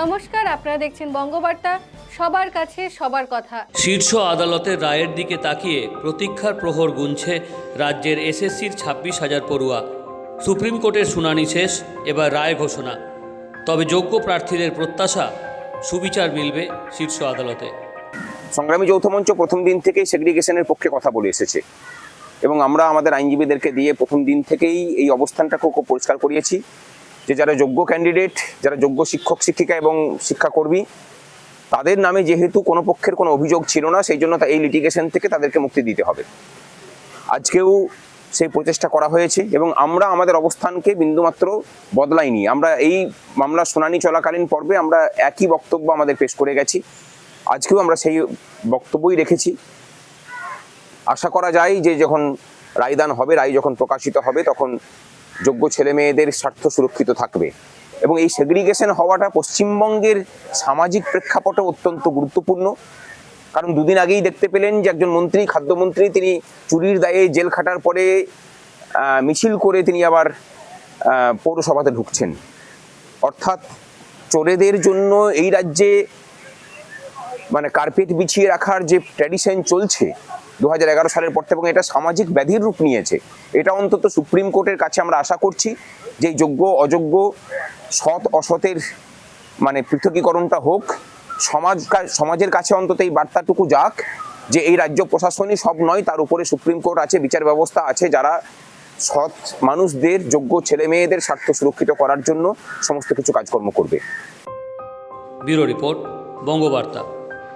নমস্কার আপনারা দেখছেন বঙ্গবার্তা। সবার কাছে সবার কথা। শীর্ষ আদালতের রায়ের দিকে তাকিয়ে প্রতীক্ষার প্রহর গুনছে রাজ্যের এসএসসির ছাব্বিশ হাজার পড়ুয়া। সুপ্রিম কোর্টের শুনানি শেষ এবার রায় ঘোষণা। তবে যোগ্য প্রার্থীদের প্রত্যাশা সুবিচার মিলবে শীর্ষ আদালতে। সংগ্রামী যৌথ মঞ্চ প্রথম দিন থেকেই সেগ্রিগেশনের পক্ষে কথা বলে এসেছে। এবং আমরা আমাদের আইনজীবীদেরকে দিয়ে প্রথম দিন থেকেই এই অবস্থানটাকে খুব পরিষ্কার করিয়েছি। যে যারা যোগ্য ক্যান্ডিডেট যারা যোগ্য শিক্ষক, শিক্ষিকা এবং শিক্ষাকর্মী, তাদের নামে যেহেতু কোনো পক্ষের কোনো অভিযোগ ছিল না, সেই জন্য এই লিটিগেশন থেকে তাদেরকে মুক্তি দিতে হবে। আজকেও সেই প্রচেষ্টা করা হয়েছে এবং আমরা আমাদের অবস্থানকে বিন্দুমাত্র বদলাইনি। আমরা এই মামলার শুনানি চলাকালীন পর্বে আমরা একই বক্তব্য আমাদের পেশ করে গেছি। আজকেও আমরা সেই বক্তব্যই রেখেছি। আশা করা যায় যে যখন রায়দান হবে, রায় যখন প্রকাশিত হবে, তখন যোগ্য ছেলে মেয়েদের স্বার্থ সুরক্ষিত থাকবে। এবং এই সেগ্রিগেশন হওয়াটা পশ্চিমবঙ্গের সামাজিক প্রেক্ষাপটে অত্যন্ত গুরুত্বপূর্ণ। কারণ দুদিন আগেই দেখতে পেলেন যে একজন মন্ত্রী, খাদ্যমন্ত্রী, তিনি চুরির দায়ে জেল খাটার পরে মিছিল করে তিনি আবার পৌরসভাতে ঢুকছেন। অর্থাৎ চোরেদের জন্য এই রাজ্যে মানে কার্পেট বিছিয়ে রাখার যে ট্র্যাডিশন চলছে দু হাজার এগারো সালের পর থেকে, এবং এটা সামাজিক ব্যাধির রূপ নিয়েছে, এটা অন্তত সুপ্রিম কোর্টের কাছে আমরা আশা করছি যে যোগ্য, অযোগ্য, সৎ, অসতের মানে পৃথকীকরণটা হোক, সমাজ সমাজের কাছে অন্তত এই বার্তাটুকু যাক, যে এই রাজ্য প্রশাসনই সব নয়, তার উপরে সুপ্রিম কোর্ট আছে, বিচার ব্যবস্থা আছে, যারা সৎ মানুষদের, যোগ্য ছেলে মেয়েদের স্বার্থ সুরক্ষিত করার জন্য সমস্ত কিছু কাজকর্ম করবে। Bureau report, Bangabarta.